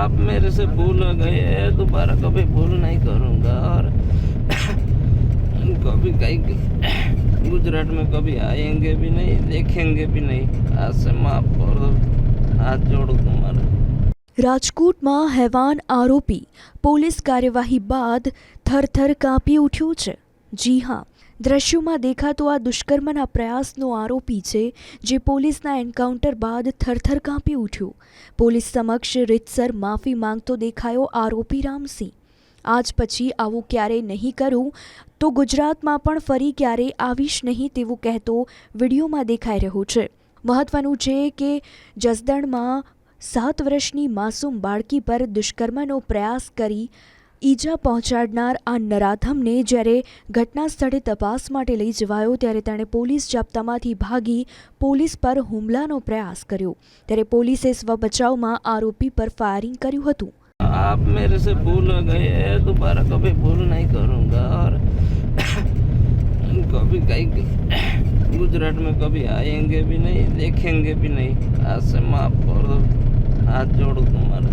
आप मेरे से भूल गए दोबारा कभी भूल नहीं करूँगा और कभी कहीं गुजरात में कभी आएंगे भी नहीं देखेंगे भी नहीं आज से माफ कर दो हाथ जोड़ो तुम्हारा રાજકોટમાં હેવાન આરોપી પોલીસ કાર્યવાહી બાદ થરથર કાંપી ઉઠ્યું છે જી હા, દ્રશ્યોમાં દેખાતો આ દુષ્કર્મના પ્રયાસનો આરોપી છે, જે પોલીસના એન્કાઉન્ટર બાદ થરથર કાંપી ઉઠ્યું. પોલીસ સમક્ષ રીતસર માફી માંગતો દેખાયો આરોપી રામસિંહ. આજ પછી આવું ક્યારેય નહીં કરું, તો ગુજરાતમાં પણ ફરી ક્યારેય આવીશ નહીં તેવું કહેતો વિડીયોમાં દેખાઈ રહ્યો છે. મહત્વનું છે કે જસદણમાં સાત વર્ષની માસૂમ બાળકી પર દુષ્કર્મનો પ્રયાસ કરી ઈજા પહોંચાડનાર આ નરાધમને જ્યારે ઘટના સ્થળે તપાસ માટે લઈ જવાયો ત્યારે તેણે પોલીસ જાપ્તામાંથી ભાગી પોલીસ પર હુમલાનો પ્રયાસ કર્યો ત્યારે પોલીસે સ્વબચાવમાં આરોપી પર ફાયરિંગ કર્યું હતું आप मेरे से भूल गए दोबारा कभी भूल नहीं करूँगा और कभी कहीं गुजरात में कभी आएंगे भी नहीं देखेंगे भी नहीं आज से माफ कर दो हाथ जोड़ो तुम्हारा